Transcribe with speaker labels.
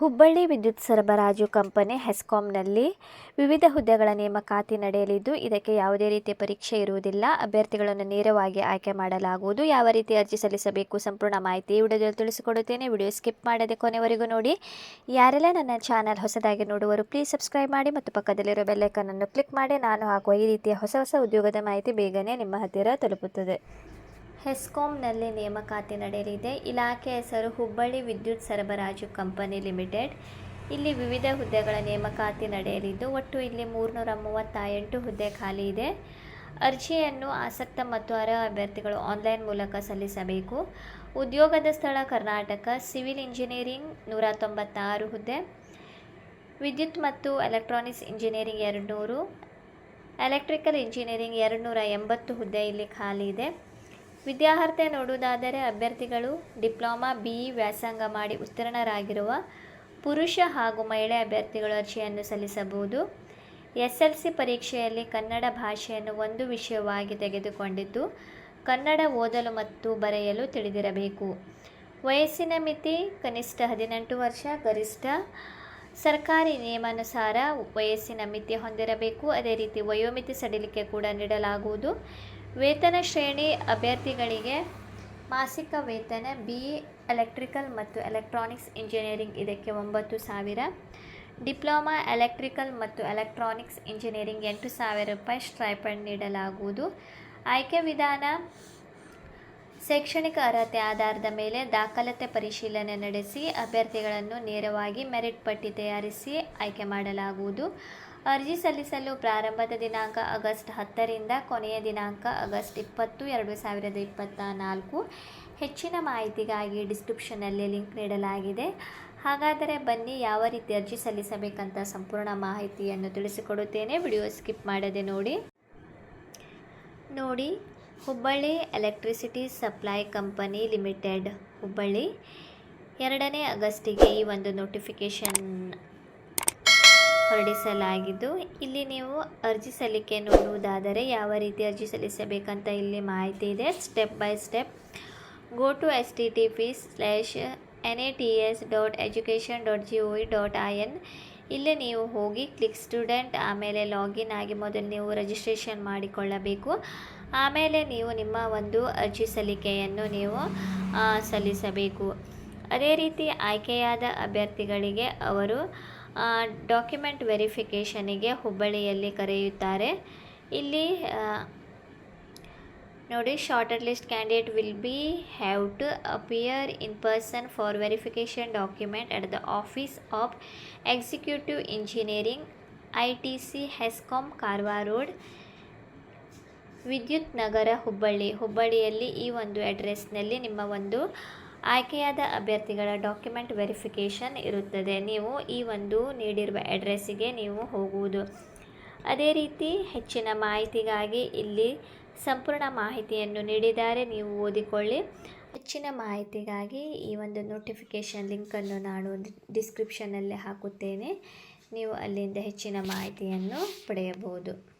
Speaker 1: ಹುಬ್ಬಳ್ಳಿ ವಿದ್ಯುತ್ ಸರಬರಾಜು ಕಂಪನಿ ಹೆಸ್ಕಾಂನಲ್ಲಿ ವಿವಿಧ ಹುದ್ದೆಗಳ ನೇಮಕಾತಿ ನಡೆಯಲಿದ್ದು, ಇದಕ್ಕೆ ಯಾವುದೇ ರೀತಿಯ ಪರೀಕ್ಷೆ ಇರುವುದಿಲ್ಲ. ಅಭ್ಯರ್ಥಿಗಳನ್ನು ನೇರವಾಗಿ ಆಯ್ಕೆ ಮಾಡಲಾಗುವುದು. ಯಾವ ರೀತಿ ಅರ್ಜಿ ಸಲ್ಲಿಸಬೇಕು ಸಂಪೂರ್ಣ ಮಾಹಿತಿ ವಿಡಿಯೋದಲ್ಲಿ ತಿಳಿಸಿಕೊಡುತ್ತೇನೆ. ವಿಡಿಯೋ ಸ್ಕಿಪ್ ಮಾಡದೆ ಕೊನೆವರೆಗೂ ನೋಡಿ. ಯಾರೆಲ್ಲ ನನ್ನ ಚಾನಲ್ ಹೊಸದಾಗಿ ನೋಡುವರು ಪ್ಲೀಸ್ ಸಬ್ಸ್ಕ್ರೈಬ್ ಮಾಡಿ ಮತ್ತು ಪಕ್ಕದಲ್ಲಿರೋ ಬೆಲ್ಲೈಕನನ್ನು ಕ್ಲಿಕ್ ಮಾಡಿ. ನಾನು ಹಾಕುವ ಈ ರೀತಿಯ ಹೊಸ ಹೊಸ ಉದ್ಯೋಗದ ಮಾಹಿತಿ ಬೇಗನೆ ನಿಮ್ಮ ಹತ್ತಿರ ತಲುಪುತ್ತದೆ. ಹೆಸ್ಕಾಂನಲ್ಲಿ ನೇಮಕಾತಿ ನಡೆಯಲಿದೆ. ಇಲಾಖೆ ಹೆಸರು ಹುಬ್ಬಳ್ಳಿ ವಿದ್ಯುತ್ ಸರಬರಾಜು ಕಂಪನಿ ಲಿಮಿಟೆಡ್. ಇಲ್ಲಿ ವಿವಿಧ ಹುದ್ದೆಗಳ ನೇಮಕಾತಿ ನಡೆಯಲಿದ್ದು, ಒಟ್ಟು ಇಲ್ಲಿ ಮೂರುನೂರ ಮೂವತ್ತ ಎಂಟು ಹುದ್ದೆ ಖಾಲಿ ಇದೆ. ಅರ್ಜಿಯನ್ನು ಆಸಕ್ತ ಮತ್ತು ಅರ್ಹ ಅಭ್ಯರ್ಥಿಗಳು ಆನ್ಲೈನ್ ಮೂಲಕ ಸಲ್ಲಿಸಬೇಕು. ಉದ್ಯೋಗದ ಸ್ಥಳ ಕರ್ನಾಟಕ, ಸಿವಿಲ್ ಇಂಜಿನಿಯರಿಂಗ್ ನೂರ ತೊಂಬತ್ತಾರು ಹುದ್ದೆ. ವಿದ್ಯುತ್ ಮತ್ತು ಎಲೆಕ್ಟ್ರಾನಿಕ್ಸ್ ಇಂಜಿನಿಯರಿಂಗ್ ಎರಡು ನೂರು ಎಲೆಕ್ಟ್ರಿಕಲ್ ಇಂಜಿನಿಯರಿಂಗ್ ಎರಡು ನೂರ ಎಂಬತ್ತು ಹುದ್ದೆ ಇಲ್ಲಿ ಖಾಲಿ ಇದೆ. ವಿದ್ಯಾರ್ಹತೆ ನೋಡುವುದಾದರೆ ಅಭ್ಯರ್ಥಿಗಳು ಡಿಪ್ಲೊಮಾ, ಬಿ ವ್ಯಾಸಂಗ ಮಾಡಿ ಉತ್ತೀರ್ಣರಾಗಿರುವ ಪುರುಷ ಹಾಗೂ ಮಹಿಳೆ ಅಭ್ಯರ್ಥಿಗಳು ಅರ್ಜಿಯನ್ನು ಸಲ್ಲಿಸಬಹುದು. ಎಸ್ ಎಲ್ ಸಿ ಪರೀಕ್ಷೆಯಲ್ಲಿ ಕನ್ನಡ ಭಾಷೆಯನ್ನು ಒಂದು ವಿಷಯವಾಗಿ ತೆಗೆದುಕೊಂಡಿದ್ದು, ಕನ್ನಡ ಓದಲು ಮತ್ತು ಬರೆಯಲು ತಿಳಿದಿರಬೇಕು. ವಯಸ್ಸಿನ ಮಿತಿ, ಕನಿಷ್ಠ ಹದಿನೆಂಟು ವರ್ಷ, ಗರಿಷ್ಠ ಸರ್ಕಾರಿ ನಿಯಮಾನುಸಾರ ವಯಸ್ಸಿನ ಮಿತಿ ಹೊಂದಿರಬೇಕು. ಅದೇ ರೀತಿ ವಯೋಮಿತಿ ಸಡಿಲಿಕೆ ಕೂಡ ನೀಡಲಾಗುವುದು. ವೇತನ ಶ್ರೇಣಿ ಅಭ್ಯರ್ಥಿಗಳಿಗೆ ಮಾಸಿಕ ವೇತನ, ಬಿ ಎಲೆಕ್ಟ್ರಿಕಲ್ ಮತ್ತು ಎಲೆಕ್ಟ್ರಾನಿಕ್ಸ್ ಇಂಜಿನಿಯರಿಂಗ್ ಇದಕ್ಕೆ ಒಂಬತ್ತು ಸಾವಿರ. ಡಿಪ್ಲೊಮಾ ಎಲೆಕ್ಟ್ರಿಕಲ್ ಮತ್ತು ಎಲೆಕ್ಟ್ರಾನಿಕ್ಸ್ ಇಂಜಿನಿಯರಿಂಗ್ ಎಂಟು ಸಾವಿರ ರೂಪಾಯಿ ಸ್ಟ್ರೈಪಂಡ್ ನೀಡಲಾಗುವುದು. ಆಯ್ಕೆ ವಿಧಾನ ಶೈಕ್ಷಣಿಕ ಅರ್ಹತೆ ಆಧಾರದ ಮೇಲೆ ದಾಖಲಾತಿ ಪರಿಶೀಲನೆ ನಡೆಸಿ ಅಭ್ಯರ್ಥಿಗಳನ್ನು ನೇರವಾಗಿ ಮೆರಿಟ್ ಪಟ್ಟಿ ತಯಾರಿಸಿ ಆಯ್ಕೆ ಮಾಡಲಾಗುವುದು. ಅರ್ಜಿ ಸಲ್ಲಿಸಲು ಪ್ರಾರಂಭದ ದಿನಾಂಕ ಆಗಸ್ಟ್ ಹತ್ತರಿಂದ ಕೊನೆಯ ದಿನಾಂಕ ಆಗಸ್ಟ್ ಇಪ್ಪತ್ತು, ಎರಡು ಸಾವಿರದ ಇಪ್ಪತ್ತ ನಾಲ್ಕು ಹೆಚ್ಚಿನ ಮಾಹಿತಿಗಾಗಿ ಡಿಸ್ಕ್ರಿಪ್ಷನಲ್ಲಿ ಲಿಂಕ್ ನೀಡಲಾಗಿದೆ. ಹಾಗಾದರೆ ಬನ್ನಿ ಯಾವ ರೀತಿ ಅರ್ಜಿ ಸಲ್ಲಿಸಬೇಕಂತ ಸಂಪೂರ್ಣ ಮಾಹಿತಿಯನ್ನು ತಿಳಿಸಿಕೊಡುತ್ತೇನೆ. ವಿಡಿಯೋ ಸ್ಕಿಪ್ ಮಾಡದೆ ನೋಡಿ. ನೋಡಿ Hubballi electricity supply company limited. Hubballi ಎರಡನೇ ಆಗಸ್ಟಿಗೆ ಈ ಒಂದು ನೋಟಿಫಿಕೇಷನ್ ಹೊರಡಿಸಲಾಗಿದ್ದು, ಇಲ್ಲಿ ನೀವು ಅರ್ಜಿ ಸಲ್ಲಿಕೆ ನೋಡುವುದಾದರೆ ಯಾವ ರೀತಿ ಅರ್ಜಿ ಸಲ್ಲಿಸಬೇಕಂತ ಇಲ್ಲಿ ಮಾಹಿತಿ ಇದೆ. Step by step go to S T T P slash N A T S dot education dot G O dot I N ಇಲ್ಲಿ ನೀವು ಹೋಗಿ ಕ್ಲಿಕ್ ಸ್ಟೂಡೆಂಟ್, ಆಮೇಲೆ ಲಾಗಿನ್ ಆಗಿ ಮೊದಲು ನೀವು ರಿಜಿಸ್ಟ್ರೇಷನ್ ಮಾಡಿಕೊಳ್ಳಬೇಕು. ಆಮೇಲೆ ನೀವು ನಿಮ್ಮ ಒಂದು ಅರ್ಜಿ ಸಲ್ಲಿಕೆಯನ್ನು ನೀವು ಸಲ್ಲಿಸಬೇಕು. ಅದೇ ರೀತಿ ಆಯ್ಕೆಯಾದ ಅಭ್ಯರ್ಥಿಗಳಿಗೆ ಅವರು ಡಾಕ್ಯುಮೆಂಟ್ ವೆರಿಫಿಕೇಷನಿಗೆ ಹುಬ್ಬಳ್ಳಿಯಲ್ಲಿ ಕರೆಯುತ್ತಾರೆ. ಇಲ್ಲಿ ನೋಡಿ shorter list candidate will be have to appear in person for verification document at the office of executive engineering I T C HESCOM Karwar road Vidyut Nagar Hubballi ಹುಬ್ಬಳ್ಳಿಯಲ್ಲಿ ಈ ಒಂದು ಅಡ್ರೆಸ್ನಲ್ಲಿ ನಿಮ್ಮ ಒಂದು ಆಯ್ಕೆಯಾದ ಅಭ್ಯರ್ಥಿಗಳ ಡಾಕ್ಯುಮೆಂಟ್ ವೆರಿಫಿಕೇಷನ್ ಇರುತ್ತದೆ. ನೀವು ಈ ಒಂದು ನೀಡಿರುವ ಅಡ್ರೆಸ್ಸಿಗೆ ನೀವು ಹೋಗುವುದು. ಅದೇ ರೀತಿ ಹೆಚ್ಚಿನ ಮಾಹಿತಿಗಾಗಿ ಇಲ್ಲಿ ಸಂಪೂರ್ಣ ಮಾಹಿತಿಯನ್ನು ನೀಡಿದ್ದಾರೆ, ನೀವು ಓದಿಕೊಳ್ಳಿ. ಹೆಚ್ಚಿನ ಮಾಹಿತಿಗಾಗಿ ಈ ಒಂದು ನೋಟಿಫಿಕೇಷನ್ ಲಿಂಕನ್ನು ನಾನು ಡಿಸ್ಕ್ರಿಪ್ಷನಲ್ಲಿ ಹಾಕುತ್ತೇನೆ. ನೀವು ಅಲ್ಲಿಂದ ಹೆಚ್ಚಿನ ಮಾಹಿತಿಯನ್ನು ಪಡೆಯಬಹುದು.